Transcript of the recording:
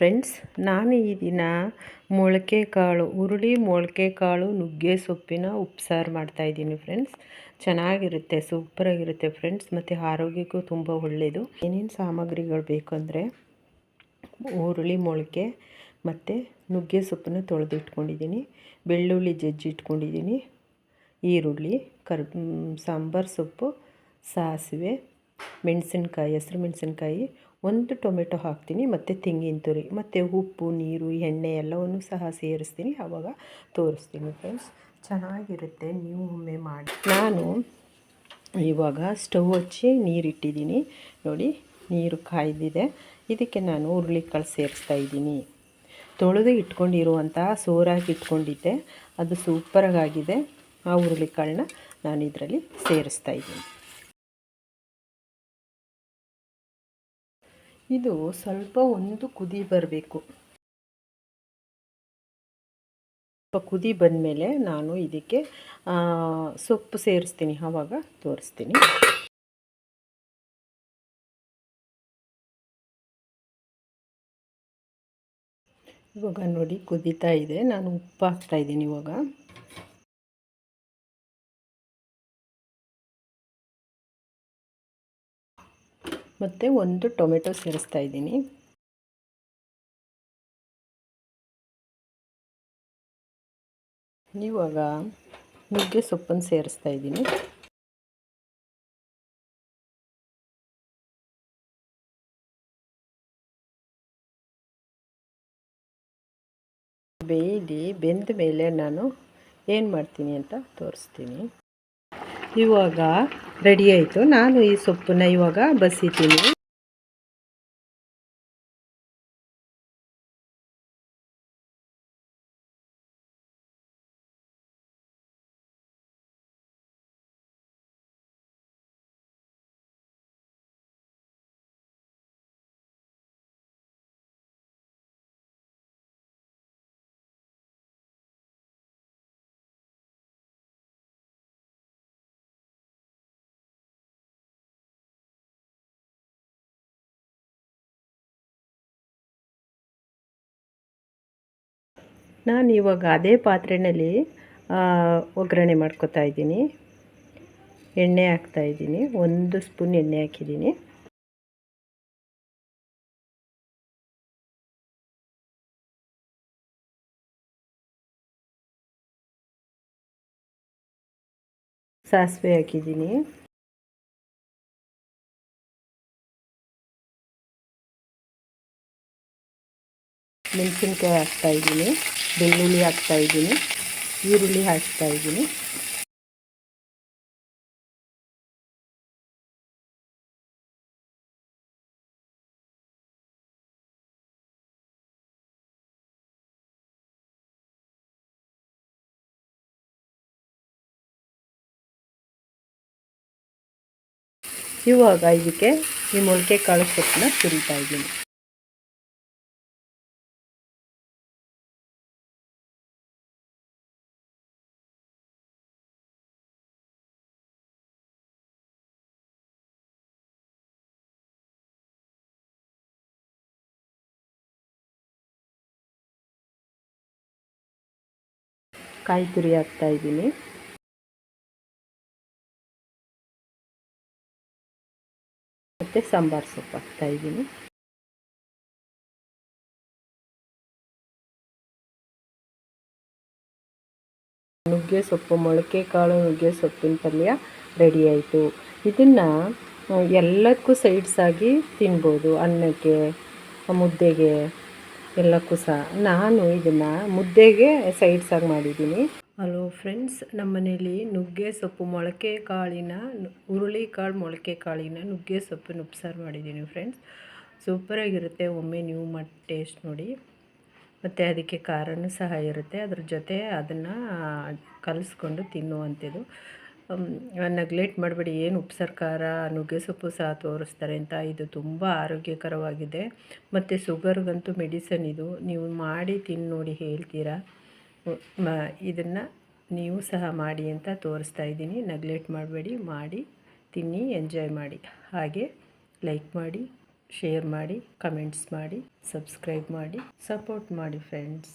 Friends, ನಾನು ಈ ದಿನ ಮೊಳಕೆ ಕಾಳು ಹುರುಳಿ ಮೊಳಕೆ ಕಾಳು ನುಗ್ಗೆ ಸೊಪ್ಪಿನ ಉಪ್ಸಾರು ಮಾಡ್ತಾಯಿದ್ದೀನಿ ಫ್ರೆಂಡ್ಸ್. ಚೆನ್ನಾಗಿರುತ್ತೆ, ಸೂಪರಾಗಿರುತ್ತೆ ಫ್ರೆಂಡ್ಸ್, ಮತ್ತು ಆರೋಗ್ಯಕ್ಕೂ ತುಂಬ ಒಳ್ಳೆಯದು ಏನೇನು ಸಾಮಗ್ರಿಗಳು ಬೇಕಂದರೆ ಹುರುಳಿ ಮೊಳಕೆ ಮತ್ತು ನುಗ್ಗೆ ಸೊಪ್ಪನ್ನು ತೊಳೆದಿಟ್ಕೊಂಡಿದ್ದೀನಿ. ಬೆಳ್ಳುಳ್ಳಿ ಜಜ್ಜಿ ಇಟ್ಕೊಂಡಿದ್ದೀನಿ. ಈರುಳ್ಳಿ, ಕರ್ ಸಾಂಬಾರು ಸೊಪ್ಪು, ಸಾಸಿವೆ, ಮೆಣಸಿನ್ಕಾಯಿ, ಹಸಿರು ಮೆಣಸಿನ್ಕಾಯಿ ಒಂದು ಟೊಮೆಟೊ ಹಾಕ್ತೀನಿ, ಮತ್ತು ತೆಂಗಿನ ತುರಿ, ಮತ್ತು ಉಪ್ಪು, ನೀರು, ಎಣ್ಣೆ ಎಲ್ಲವನ್ನು ಸಹ ಸೇರಿಸ್ತೀನಿ, ಆವಾಗ ತೋರಿಸ್ತೀನಿ ಫ್ರೆಂಡ್ಸ್ ಚೆನ್ನಾಗಿರುತ್ತೆ, ನೀವು ಒಮ್ಮೆ ಮಾಡಿ. ನಾನು ಇವಾಗ ಸ್ಟವ್ ಹಚ್ಚಿ ನೀರಿಟ್ಟಿದ್ದೀನಿ. ನೋಡಿ, ನೀರು ಕಾಯ್ದಿದೆ. ಇದಕ್ಕೆ ನಾನು ಹುರುಳಿಕಾಳು ಸೇರಿಸ್ತಾ ಇದ್ದೀನಿ. ತೊಳೆದು ಇಟ್ಕೊಂಡಿರುವಂತಹ ಸೋರಾಗಿ ಇಟ್ಕೊಂಡಿದ್ದೆ. ಅದು ಸೂಪರಾಗಿದೆ. ಆ ಹುರುಳಿಕಾಳನ್ನ ನಾನು ಇದರಲ್ಲಿ ಸೇರಿಸ್ತಾ ಇದ್ದೀನಿ. ಇದು ಸ್ವಲ್ಪ ಒಂದು ಕುದಿ ಬರಬೇಕು. ಸ್ವಲ್ಪ ಕುದಿ ಬಂದಮೇಲೆ ನಾನು ಇದಕ್ಕೆ ಸೊಪ್ಪು ಸೇರಿಸ್ತೀನಿ, ಆವಾಗ ತೋರಿಸ್ತೀನಿ. ಇವಾಗ ನೋಡಿ ಕುದೀತಾ ಇದೆ. ನಾನು ಉಪ್ಪು ಹಾಕ್ತಾಯಿದ್ದೀನಿ ಇವಾಗ. ಮತ್ತು ಒಂದು ಟೊಮೆಟೊ ಸೇರಿಸ್ತಾ ಇದ್ದೀನಿ. ಇವಾಗ ನುಗ್ಗೆ ಸೊಪ್ಪನ್ನು ಸೇರಿಸ್ತಾ ಇದ್ದೀನಿ. ಬೇಯ್ದು, ಬೆಂದ ಮೇಲೆ ನಾನು ಏನು ಮಾಡ್ತೀನಿ ಅಂತ ತೋರಿಸ್ತೀನಿ. ಇವಾಗ ರೆಡಿ ಆಯಿತು. ನಾನು ಈ ಸೊಪ್ಪನ್ನ ಇವಾಗ ಬಸಿತೀನಿ. ನಾನು ಇವಾಗ ಅದೇ ಪಾತ್ರೆಯಲ್ಲಿ ಒಗ್ಗರಣೆ ಮಾಡ್ಕೊತಾ ಇದ್ದೀನಿ. ಎಣ್ಣೆ ಹಾಕ್ತಾ ಇದ್ದೀನಿ. ಒಂದು ಸ್ಪೂನ್ ಎಣ್ಣೆ ಹಾಕಿದ್ದೀನಿ. ಸಾಸಿವೆ ಹಾಕಿದ್ದೀನಿ. ಮೆಣಸಿನ್ಕಾಯಿ ಹಾಕ್ತಾಯಿದ್ದೀನಿ ಬೆಳ್ಳುಳ್ಳಿ ಹಾಕ್ತಾಯಿದ್ದೀನಿ ಈರುಳ್ಳಿ ಹಾಕ್ತಾಯಿದ್ದೀನಿ ಇವಾಗ ಇದಕ್ಕೆ ಈ ಮೊಳಕೆ ಕಾಳು ಸೊಪ್ಪನ್ನ ಸುರಿತಾ ಇದ್ದೀನಿ. ಕಾಯಿ ತುರಿ ಇದ್ದೀನಿ. ಮತ್ತು ಸಾಂಬಾರು ಸೊಪ್ಪು ಹಾಕ್ತಾಯಿದ್ದೀನಿ ನುಗ್ಗೆ ಸೊಪ್ಪು, ಮೊಳಕೆ ಕಾಳು ನುಗ್ಗೆ ಸೊಪ್ಪಿನ ಪಲ್ಯ ರೆಡಿ ಆಯಿತು. ಇದನ್ನು, ಎಲ್ಲದಕ್ಕೂ ಸೈಡ್ಸಾಗಿ ತಿನ್ಬೋದು. ಅನ್ನಕ್ಕೆ, ಮುದ್ದೆಗೆ. ಎಲ್ಲಕ್ಕೂ ಸಹ. ನಾನು ಇದನ್ನು ಮುದ್ದೆಗೆ ಸೈಡ್ಸಾಗಿ ಮಾಡಿದ್ದೀನಿ. ಹಲೋ ಫ್ರೆಂಡ್ಸ್ ನಮ್ಮ ಮನೇಲಿ ನುಗ್ಗೆ ಸೊಪ್ಪು ಮೊಳಕೆ ಕಾಳಿನ, ಹುರುಳಿ ಕಾಳು ಮೊಳಕೆ ಕಾಳಿನ ನುಗ್ಗೆ ಸೊಪ್ಪು ಉಪ್ಸಾರು ಮಾಡಿದ್ದೀನಿ ಫ್ರೆಂಡ್ಸ್ ಸೂಪರಾಗಿರುತ್ತೆ ಒಮ್ಮೆ ನೀವು ಮಾಡಿ ಟೇಸ್ಟ್ ನೋಡಿ. ಮತ್ತು ಅದಕ್ಕೆ ಖಾರನೂ ಸಹ ಇರುತ್ತೆ. ಅದ್ರ ಜೊತೆ ಅದನ್ನು ಕಲಿಸ್ಕೊಂಡು ತಿನ್ನುವಂಥದ್ದು. ನೆಗ್ಲೆಕ್ಟ್ ಮಾಡಬೇಡಿ, ಏನು ಉಪ್ಪು ಖಾರ ನುಗ್ಗೆ ಸೊಪ್ಪು ಸಹ ತೋರಿಸ್ತಾರೆ ಅಂತ. ಇದು ತುಂಬ ಆರೋಗ್ಯಕರವಾಗಿದೆ. ಮತ್ತು ಶುಗರ್ಗಂತೂ ಮೆಡಿಸನ್ ಇದು. ನೀವು ಮಾಡಿ ತಿಂದು ನೋಡಿ ಹೇಳ್ತೀರಾ? ಇದನ್ನು ನೀವು ಸಹ ಮಾಡಿ ಅಂತ ತೋರಿಸ್ತಾ ಇದ್ದೀನಿ. ನೆಗ್ಲೆಕ್ಟ್ ಮಾಡಬೇಡಿ, ಮಾಡಿ, ತಿನ್ನಿ ಎಂಜಾಯ್ ಮಾಡಿ. ಹಾಗೆ ಲೈಕ್ ಮಾಡಿ ಶೇರ್ ಮಾಡಿ ಕಮೆಂಟ್ಸ್ ಮಾಡಿ ಸಬ್ಸ್ಕ್ರೈಬ್ ಮಾಡಿ ಸಪೋರ್ಟ್ ಮಾಡಿ ಫ್ರೆಂಡ್ಸ್